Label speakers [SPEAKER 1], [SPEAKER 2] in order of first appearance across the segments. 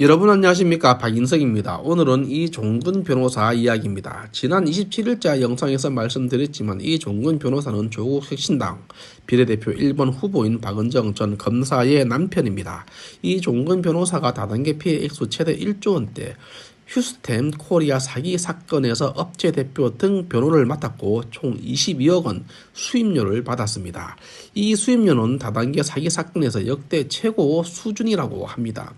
[SPEAKER 1] 여러분 안녕하십니까 박인석입니다. 오늘은 이 종근 변호사 이야기입니다. 지난 27일자 영상에서 말씀드렸지만 이 종근 변호사는 조국 혁신당 비례대표 1번 후보인 박은정 전 검사의 남편입니다. 이 종근 변호사가 다단계 피해 액수 최대 1조 원대 휴스템 코리아 사기 사건에서 업체 대표 등 변호를 맡았고 총 22억 원 수임료를 받았습니다. 이 수임료는 다단계 사기 사건에서 역대 최고 수준이라고 합니다.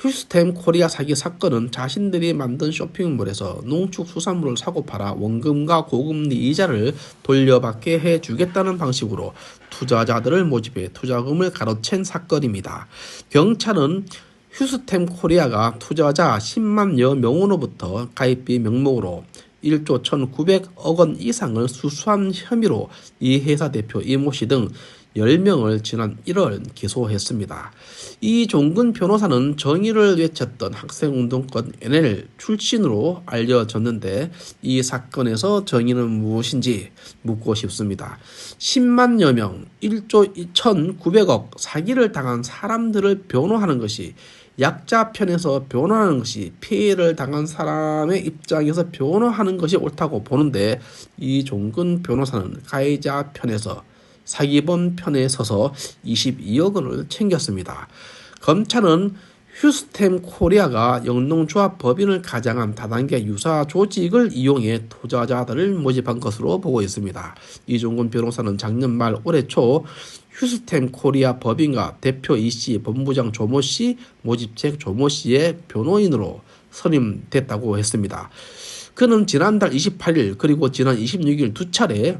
[SPEAKER 1] 휴스템 코리아 사기 사건은 자신들이 만든 쇼핑몰에서 농축수산물을 사고 팔아 원금과 고금리 이자를 돌려받게 해주겠다는 방식으로 투자자들을 모집해 투자금을 가로챈 사건입니다. 경찰은 휴스템 코리아가 투자자 10만여 명으로부터 가입비 명목으로 1조 1,900억 원 이상을 수수한 혐의로 이 회사 대표 이모 씨등 10명을 지난 1월 기소했습니다. 이종근 변호사는 정의를 외쳤던 학생운동권 NL 출신으로 알려졌는데 이 사건에서 정의는 무엇인지 묻고 싶습니다. 10만여 명, 1조 2,900억 사기를 당한 사람들을 변호하는 것이 약자 편에서 변호하는 것이 피해를 당한 사람의 입장에서 변호하는 것이 옳다고 보는데 이종근 변호사는 가해자 편에서 사기범 편에 서서 22억 원을 챙겼습니다. 검찰은 휴스템 코리아가 영농조합 법인을 가장한 다단계 유사 조직을 이용해 투자자들을 모집한 것으로 보고 있습니다. 이종근 변호사는 작년 말 올해 초 휴스템 코리아 법인과 대표 이씨, 본부장 조모 씨, 모집책 조모 씨의 변호인으로 선임됐다고 했습니다. 그는 지난달 28일 그리고 지난 26일 두 차례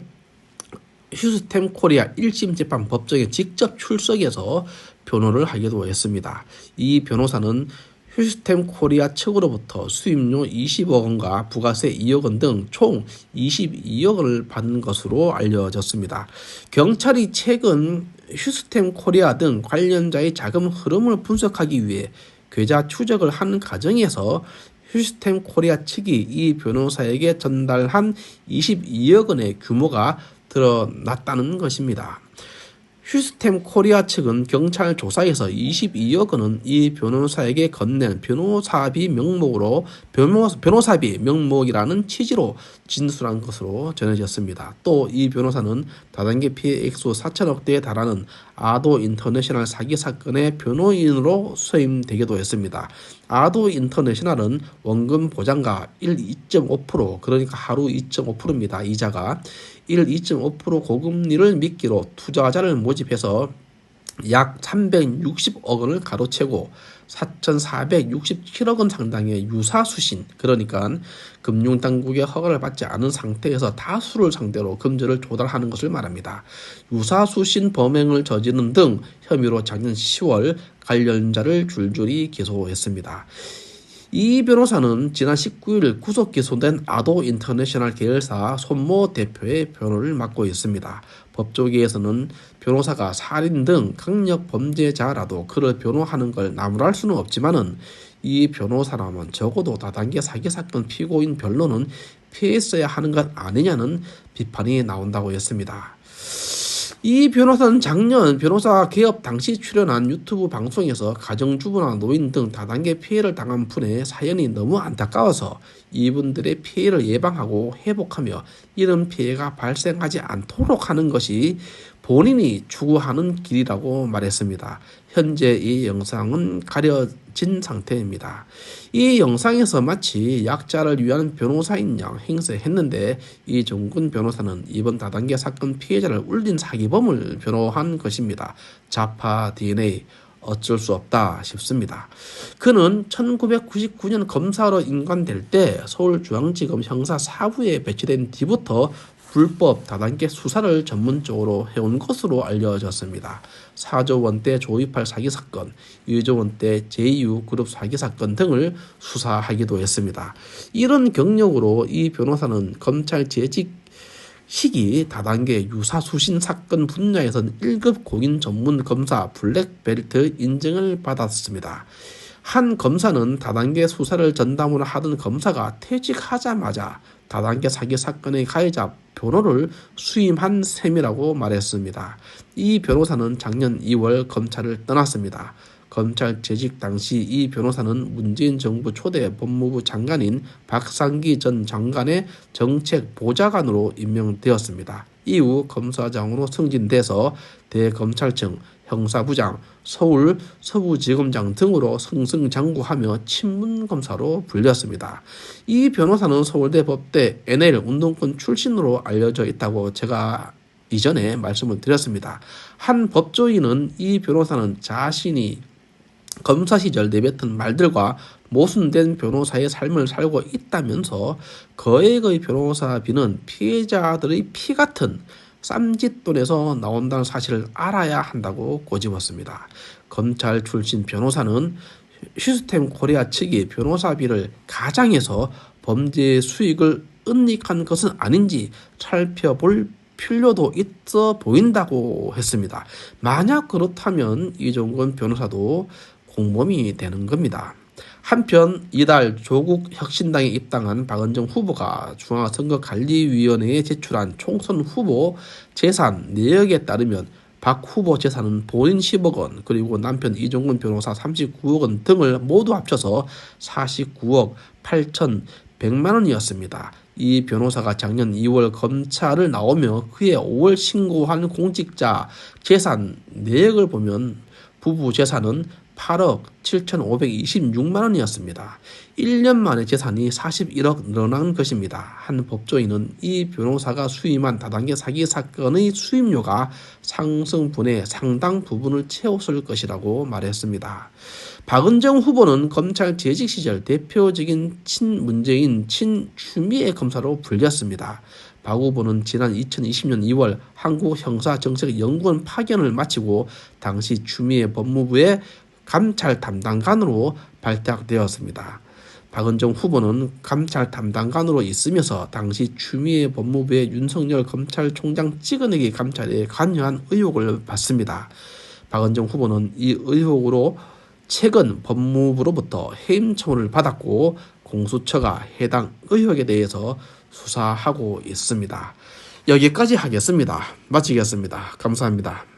[SPEAKER 1] 휴스템 코리아 1심 재판 법정에 직접 출석해서 변호를 하기도 했습니다. 이 변호사는 휴스템 코리아 측으로부터 수임료 20억 원과 부가세 2억 원 등 총 22억 원을 받은 것으로 알려졌습니다. 경찰이 최근 휴스템 코리아 등 관련자의 자금 흐름을 분석하기 위해 계좌 추적을 하는 과정에서 휴스템 코리아 측이 이 변호사에게 전달한 22억 원의 규모가 드러났다는 것입니다. 휴스템 코리아 측은 경찰 조사에서 22억 원은 이 변호사에게 건넨 변호사비 명목으로 변호사, 변호사 비 명목이라는 취지로 진술한 것으로 전해졌습니다. 또 이 변호사는 다단계 피해 액수 4천억 대에 달하는 아도 인터내셔널 사기 사건의 변호인으로 수임되기도 했습니다. 아도 인터내셔널은 원금 보장가 1, 2.5% 그러니까 하루 2.5%입니다. 이자가 1, 2.5% 고금리를 미끼로 투자자를 모집해서 약 360억 원을 가로채고 4,467억 원 상당의 유사 수신 그러니까 금융당국의 허가를 받지 않은 상태에서 다수를 상대로 금전을 조달하는 것을 말합니다. 유사 수신 범행을 저지른 등 혐의로 작년 10월 관련자를 줄줄이 기소했습니다. 이 변호사는 지난 19일 구속 기소된 아도 인터내셔널 계열사 손모 대표의 변호를 맡고 있습니다. 법조계에서는 변호사가 살인 등 강력 범죄자라도 그를 변호하는 걸 나무랄 수는 없지만은 이 변호사라면 적어도 다단계 사기 사건 피고인 변론은 피했어야 하는 것 아니냐는 비판이 나온다고 했습니다. 이 변호사는 작년 변호사 개업 당시 출연한 유튜브 방송에서 가정주부나 노인 등 다단계 피해를 당한 분의 사연이 너무 안타까워서 이분들의 피해를 예방하고 회복하며 이런 피해가 발생하지 않도록 하는 것이 본인이 추구하는 길이라고 말했습니다. 현재 이 영상은 가려진 상태입니다. 이 영상에서 마치 약자를 위한 변호사인 양 행세했는데 이종근 변호사는 이번 다단계 사건 피해자를 울린 사기범을 변호한 것입니다. 자파 DNA 어쩔 수 없다 싶습니다. 그는 1999년 검사로 인관될 때 서울중앙지검 형사 4부에 배치된 뒤부터 불법 다단계 수사를 전문적으로 해온 것으로 알려졌습니다. 4조 원대 조이팔 사기 사건, 2조 원대 JU 그룹 사기 사건 등을 수사하기도 했습니다. 이런 경력으로 이 변호사는 검찰 재직 시기 다단계 유사 수신 사건 분야에선 1급 공인 전문 검사 블랙벨트 인증을 받았습니다. 한 검사는 다단계 수사를 전담으로 하던 검사가 퇴직하자마자 다단계 사기 사건의 가해자 변호를 수임한 셈이라고 말했습니다. 이 변호사는 작년 2월 검찰을 떠났습니다. 검찰 재직 당시 이 변호사는 문재인 정부 초대 법무부 장관인 박상기 전 장관의 정책 보좌관으로 임명되었습니다. 이후 검사장으로 승진돼서 대검찰청 형사부장, 서울 서부지검장 등으로 승승장구하며 친문검사로 불렸습니다. 이 변호사는 서울대 법대 NL 운동권 출신으로 알려져 있다고 제가 이전에 말씀을 드렸습니다. 한 법조인은 이 변호사는 자신이 검사 시절 내뱉은 말들과 모순된 변호사의 삶을 살고 있다면서 거액의 변호사비는 피해자들의 피 같은 쌈짓돈에서 나온다는 사실을 알아야 한다고 꼬집었습니다. 검찰 출신 변호사는 휴스템 코리아 측이 변호사비를 가장해서 범죄 수익을 은닉한 것은 아닌지 살펴볼 필요도 있어 보인다고 했습니다. 만약 그렇다면 이종건 변호사도 공범이 되는 겁니다. 한편 이달 조국 혁신당에 입당한 박은정 후보가 중앙선거관리위원회에 제출한 총선 후보 재산 내역에 따르면 박 후보 재산은 본인 10억 원 그리고 남편 이종근 변호사 39억 원 등을 모두 합쳐서 49억 8천 100만 원이었습니다. 이 변호사가 작년 2월 검찰을 나오며 그해 5월 신고한 공직자 재산 내역을 보면 부부 재산은 8억 7,526만 원이었습니다. 1년 만에 재산이 41억 늘어난 것입니다. 한 법조인은 이 변호사가 수임한 다단계 사기 사건의 수임료가 상승분의 상당 부분을 채웠을 것이라고 말했습니다. 박은정 후보는 검찰 재직 시절 대표적인 친문재인 친추미애 검사로 불렸습니다. 박 후보는 지난 2020년 2월 한국형사정책연구원 파견을 마치고 당시 추미애 법무부의 감찰 담당관으로 발탁되었습니다. 박은정 후보는 감찰 담당관으로 있으면서 당시 추미애 법무부의 윤석열 검찰총장 찍어내기 감찰에 관여한 의혹을 받습니다. 박은정 후보는 이 의혹으로 최근 법무부로부터 해임 처분을 받았고 공수처가 해당 의혹에 대해서 수사하고 있습니다. 여기까지 하겠습니다. 마치겠습니다. 감사합니다.